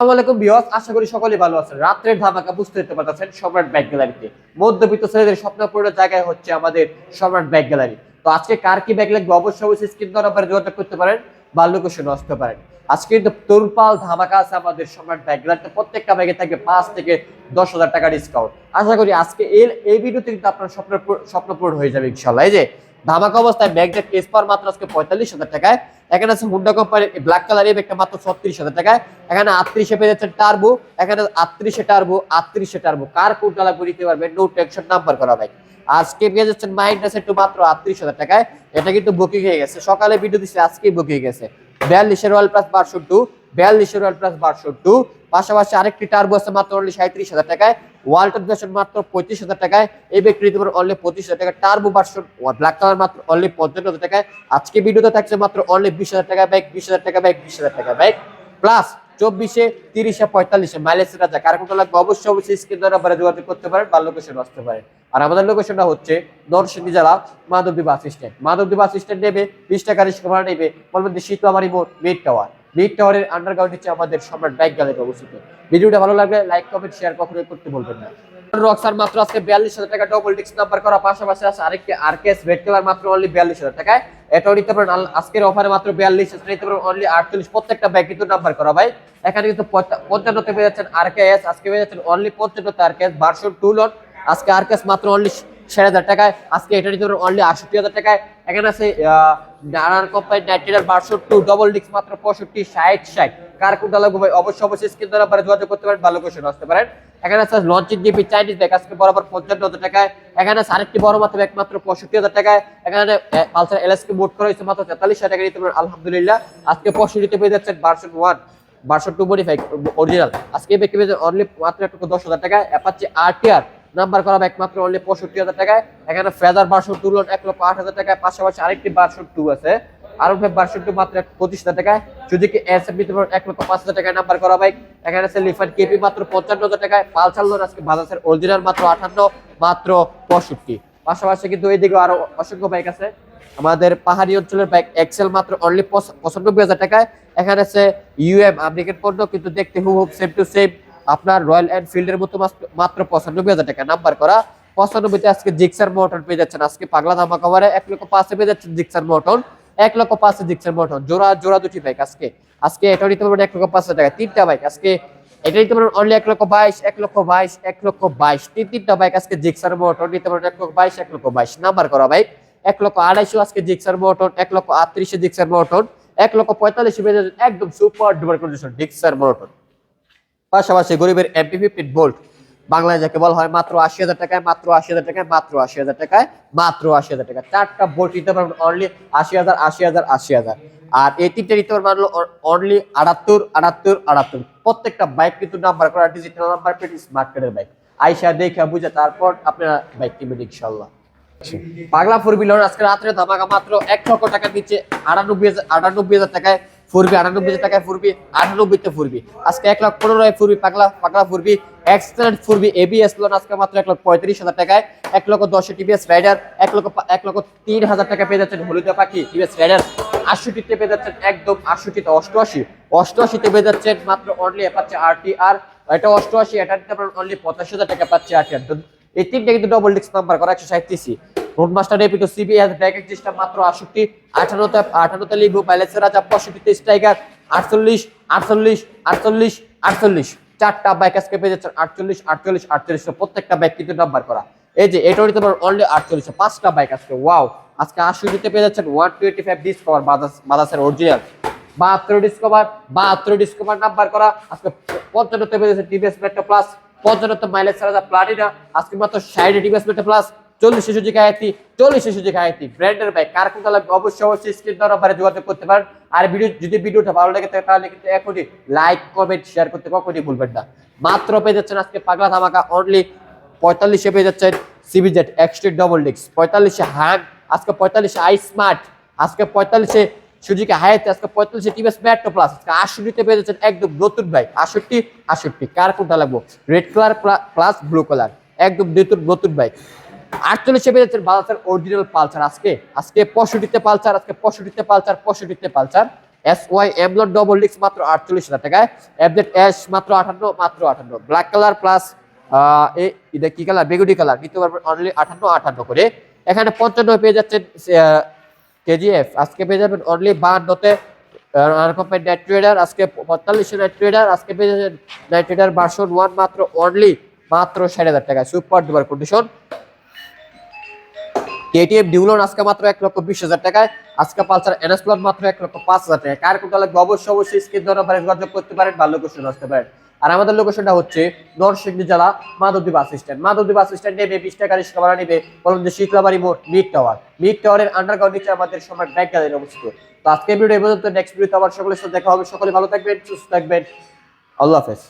আসসালামু আলাইকুম আশা করি সকলে ভালো ধামাকা বুঝতে পারতেছেন সম্রাট মধ্যবিত্ত ছেলেদের স্বপ্নপূর্ণ জায়গায় হচ্ছে আমাদের সম্রাট গ্যালারি। তো আজকে কার কি ব্যাগ লাগবে? অবশ্যই অবশ্যই যোগাযোগ করতে পারেন আসতে পারেন। আজকে কিন্তু তরুপাল ধামাকা আছে আমাদের সম্রাট ব্যাগ গ্যালারিতে প্রত্যেকটা ব্যাগে থাকবে পাঁচ থেকে দশ হাজার টাকা ডিসকাউন্ট আশা করি আজকে এর এই ভিডিওতে কিন্তু আপনার স্বপ্ন স্বপ্ন পূরণ হয়ে যাবে ইনশাল্লাহ এই যে, ধামাকা অবস্থায় ব্যাগটা কেস পাওয়ার মাত্র আজকে পঁয়তাল্লিশ হাজার টাকায়। এখানে আছে হুন্ডা কোম্পানির ব্ল্যাক কালার এই ব্যাগটা মাত্র ছত্রিশ হাজার টাকায়। এখানে আটত্রিশে পেয়ে যাচ্ছেন টার্বো এখানে আটত্রিশে টার্বো আটত্রিশে টার্বো কার কোনটা লাগবে নিতে পারবেন? নো টেনশন নাম্বার করা ভাই। আজকে পেয়ে যাচ্ছেন মাইন্ডাস একটু মাত্র আটত্রিশ হাজার টাকায়। এটা কিন্তু বুকিং হয়ে গেছে। সকালে ভিডিও দিচ্ছে আজকেই বুকিং হয়ে গেছে। বিয়াল্লিশের ওয়াল প্লাস বারশো টু বিয়াল্লিশের ওয়াল প্লাস বারশো টু পাশাপাশি আরেকটি আছে মাত্র অনলি সাঁত্রিশ হাজার টাকায়। ওয়াল্টন ভার্সন মাত্র পঁয়ত্রিশ হাজার টাকায়। এই ব্যক্তি পারেন অনলি পঁচিশ হাজার টাকা টার্বো ভার্সন ব্ল্যাক কালার মাত্র অনলি পঞ্চান্ন হাজার টাকায়। আজকে ভিডিওতে থাকছে মাত্র অনলি বিশ হাজার টাকা বাইক বিশ হাজার টাকা বাইক বিশ হাজার টাকা বাইক প্লাস চব্বিশে, তিরিশে, পঁয়তাল্লিশে। মাইলেজ রাজা কার লাগবে? অবশ্যই অবশ্যই স্ক্রিন দ্বারা যোগাযোগ করতে পারেন, বা লোকেশন আসতে পারেন আর আমাদের লোকেশনটা হচ্ছে নরসিংদী জেলা Madhabdi bus stand Madhabdi bus stand নেবে, বিশ টাকা রিক্সা ভাড়া নেবে বলবেন যে শীতলামারি মোড় মিড টাওয়ার মিড টাওয়ারের আন্ডারগ্রাউন্ড হচ্ছে আমাদের সম্রাট বাইক গ্যালারি অবস্থিত। ভিডিওটা ভালো লাগলে লাইক কমেন্ট শেয়ার কখনোই করতে বলবেন না। রক্সার মাত্র আজকে বিয়াল্লিশ হাজার টাকা ডবল ডিস্ক নাম্বার করা পাশাপাশি আছে আরেকটি আরকেস কালার মাত্র অনলি বিয়াল্লিশ হাজার টাকায়। এটাও নিতে পারেন। আজকের অফারে মাত্র বিয়াল্লিশ হাজার নিতে পারেন। অনলি আটচল্লিশ প্রত্যেকটা ব্যাগ কিন্তু নাম্বার করা ভাই। এখানে কিন্তু পঞ্চা- পঞ্চান্নতে পেয়ে যাচ্ছেন আরকেএস আজকে পেয়ে যাচ্ছেন অনলি পঞ্চান্নতে আরকেএস ভার্সন টু লট আজকে আরকেএস মাত্র অনলি ষাট হাজার টাকায়। আজকে এটা নিতে পারেন অনলি আটষট্টি হাজার টাকায়। এখানে আছে নানান কোম্পানি নাইট্রেটার ভার্সন টু ডবল ডিস্ক মাত্র পঁয়ষট্টি, ষাট ষাট। কার কোনটা লাগবে ভাই? অবশ্যই অবশ্যই স্ক্রিন দ্বারা যোগাযোগ করতে পারেন, ভালো কোশ্চেন আসতে পারেন। এখানে আছে লঞ্চিং জিপি চাইনিজ ব্যাগ আজকে বরাবর পঞ্চান্ন হাজার টাকায়। এখানে আছে আরেকটি বড় মাত্র ব্যাগ মাত্র পঁয়ষট্টি হাজার টাকায়। এখানে পালসার এলএসকে মোট করা হয়েছে মাত্র তেতাল্লিশ হাজার টাকা নিতে পারেন আলহামদুলিল্লাহ। আজকে পঁয়ষট্টিতে পেয়ে যাচ্ছেন version one version two five original আজকে ব্যাগ পেয়ে অনলি মাত্র দশ হাজার টাকায়। অ্যাপাচি আরটিআর নাম্বার করা ব্যাগ মাত্র অনলি পঁয়ষট্টি হাজার টাকায়। এখানে ফেদার ভার্সন টু লোন এক লক্ষ আট হাজার টাকায়। পাশাপাশি আরেকটি ভার্সন টু আছে। আরও ভার্সন টু মাত্র পঁচিশ হাজার টাকায়। যদি কি এস এম নিতে এক লক্ষ পাঁচ হাজার টাকায় নাম্বার করা বাইক এখানে আছে লিফান কেপি মাত্র পঞ্চান্ন হাজার টাকায়। পালসার লোন আজকে বাজাজের অরিজিনাল মাত্র আঠান্ন, মাত্র পঁয়ষট্টি। পাশাপাশি কিন্তু এইদিকে আরও অসংখ্য বাইক আছে। আমাদের পাহাড়ি অঞ্চলের বাইক এক্সেল মাত্র অনলি পঁচানব্বই হাজার টাকায়। এখানে আছে ইউএম আমেরিকান পণ্য, কিন্তু দেখতে হুব সেম টু সেম আপনার রয়্যাল এনফিল্ডের মতো মাত্র- পঁচানব্বই হাজার টাকা নাম্বার করা পঁচানব্বইতে আজকে জিক্সার মোটর পেয়ে যাচ্ছেন আজকে পাগলা ধামা কভারে এক লক্ষ পাঁচে পেয়ে যাচ্ছেন জিক্সার মোটর এক লক্ষ পাঁচে জিক্সার মোটর জোড়া জোড়া দুটি বাইক আজকে আজকে এটা নিতে পারবেন এক লক্ষ পাঁচ হাজার টাকা তিনটা বাইক আজকে এটা নিতে পারবেন অনলি এক লক্ষ বাইশ এক লক্ষ বাইশ এক লক্ষ বাইশ তিন তিনটা বাইক আজকে জিক্সার মোটর নিতে পারবেন এক লক্ষ বাইশ এক লক্ষ বাইশ নাম্বার করা বাইক এক লক্ষ আড়াইশো আজকে জিক্সার মোটর এক লক্ষ আটত্রিশে জিক্সার মোটর এক লক্ষ পঁয়তাল্লিশে একদম super duper condition Gixxer motor পাশাপাশি গরিবের এমপি ফিফটিন ভোল্ট। বাংলায় যাকে বলা হয় মাত্র আশি হাজার টাকায় মাত্র আশি হাজার টাকায় মাত্র আশি হাজার টাকায় মাত্র আশি হাজার টাকা চারটা ভোল্ট নিতে পারবেন অনলি আশি হাজার আশি হাজার আশি হাজার। আর এই তিনটে নিতে পারবেন অনলি আটাত্তর আটাত্তর আটাত্তর। প্রত্যেকটা বাইক কিন্তু নাম্বার করা ডিজিটাল নাম্বার প্লেট স্মার্ট কার্ডের বাইক আইসা দেখে বুঝে তারপর আপনারা বাইক কিনবেন ইনশাল্লাহ পাগলা ফোর বিলার আজকে রাত্রে ধামাকা মাত্র এক লক্ষ টাকা দিচ্ছে আটানব্বই হাজার আটানব্বই হাজার টাকায় ফুরবি, আটানব্বই টাকায় ফুরবি, আটানব্বইতে ফুরবি। আজকে এক লাখ পনেরো ফুরবি, পাগলা পাগলা ফুরবি এক্সেলেন্ট ফুরবি এবিএস লোন আজকে মাত্র এক লক্ষ পঁয়ত্রিশ হাজার টাকায়। এক লক্ষ দশ টিভিএস রাইডার এক লক্ষ এক লক্ষ তিন হাজার টাকা পেয়ে যাচ্ছেন হলুদা পাখি টিভিএস রাইডার আটষট্টিতে পেয়ে যাচ্ছেন একদম আটষট্টিতে অষ্টআশি। অষ্টআশিতে পেয়ে যাচ্ছেন মাত্র অনলি পাচ্ছে আর টি আর এটা অষ্টআশি এটা অনলি পঁচাশি হাজার টাকা পাচ্ছে আর টি আর এই তিনটা কিন্তু ডবল ডিস্ক নাম্বার করা, একশো সাঁত্রিশি রোড মাস্টার রেপিটো সিবিএস ব্যাকেট সিস্টেম মাত্র আটষট্টি, আঠারোতে আঠারোতে লিবু পাইলেসের রাজা পঁয়ষট্টিতে স্ট্রাইকার, আটচল্লিশ আটচল্লিশ আটচল্লিশ আটচল্লিশ। চারটা বাইক আজকে পেয়ে যাচ্ছেন আটচল্লিশ আটচল্লিশ আটচল্লিশ। প্রত্যেকটা বাইক কিন্তু নাম্বার করা। এই যে এটাও নিতে পারেন অনলি আটচল্লিশ। পাঁচটা বাইক আজকে ওয়াও আজকে দিতে পেয়ে যাচ্ছেন ওয়ান টোয়েন্টি ফাইভ ডিসকভার বাজাজের অরিজিনাল বাহাত্তর ডিসকভার বাহাত্তর ডিসকভার নাম্বার করা। আজকে পঞ্চান্নতে পেয়ে যাচ্ছে টিভিএস মেট্রো প্লাস পঞ্চান্নতে মাইলেজ রাজা প্লাটিনা আজকে মাত্র ষাট টিভিএস মেট্রো প্লাস চল্লিশ সুযোগ আয়াতি চল্লিশ সুযোগ আয়াতি ব্র্যান্ডের বাইক কার কোনটা লাগবে অবশ্যই অবশ্যই স্ক্রিন দেওয়ার যোগাযোগ করতে পারেন। আর ভিডিও যদি ভিডিওটা ভালো লাগে থাকে তাহলে কিন্তু এখনই লাইক কমেন্ট শেয়ার করতে কখনই ভুলবেন না। মাত্র পেয়ে যাচ্ছেন আজকে পাগলা ধামাকা অনলি পঁয়তাল্লিশে পেয়ে যাচ্ছেন সিবিজেড এক্সট্রিট ডবল ডিক্স পঁয়তাল্লিশে হ্যান্ড আজকে পঁয়তাল্লিশে আই স্মার্ট আজকে পঁয়তাল্লিশে সুজুকি হায়াতে, আজকে পঁয়তাল্লিশে টিভিএস মেট্রো প্লাস আজকে আটষট্টিতে পেয়ে যাচ্ছেন একদম নতুন বাইক আটষট্টি আটষট্টি। কার কোনটা লাগবো? Red colour plus blue colour একদম নতুন নতুন বাইক আটচল্লিশে পেয়ে বাজাজের অরিজিনাল পালসার আজকে আজকে পঁয়ষট্টিতে পালসার, আজকে পঁয়ষট্টিতে পালসার পঁয়ষট্টিতে পালসার। এস ওয়াই এমলট ডবল ডিক্স মাত্র আটচল্লিশ হাজার টাকায়। এফজেড এস মাত্র আটান্ন মাত্র আটান্ন। ব্ল্যাক কালার প্লাস এটা কি কালার বেগুনি কালার নিতে অনলি আটান্ন আটান্ন করে। এখানে পঞ্চান্ন পেয়ে যাচ্ছেন কেজিএফ আজকে পেয়ে যাবেন অনলি বাহান্নতে কোম্পানি নাইট ট্রেডার আজকে পঁয়তাল্লিশে নাইট ট্রেডার আজকে পেয়ে যাচ্ছেন নাইট ট্রেডার ভার্সন ওয়ান মাত্র অনলি মাত্র ষাট হাজার টাকা সুপার ডুপার কন্ডিশন কেটিএম ডিউলন আজকে মাত্র এক লক্ষ বিশ হাজার টাকায়। আজকে পালসার এনএস প্লাস মাত্র এক লক্ষ পাঁচ হাজার টাকা কার কোনটা লাগবে? অবশ্যই অবশ্যই স্ক্রিন ধরে যোগাযোগ করতে পারেন বা লোকেশন আসতে পারেন। আর আমাদের লোকেশনটা হচ্ছে নরসিংদী জেলা Madhabdi bus stand. Madhabdi bus stand নেবে বিশ টাকা রিক্সা ভাড়া নেবে বলুন যে শীতলাবাড়ি মোড়, মিড টাওয়ার। মিড টাওয়ারের আন্ডারগ্রাউন্ড নিচে আমাদের সময় ব্যাংক গ্যালারি অবস্থিত। তো আজকে ভিডিও এই পর্যন্ত। নেক্সট ভিডিওতে আবার সকলের সাথে দেখা হবে। সকলে ভালো থাকবেন, সুস্থ থাকবেন। আল্লাহ হাফেজ।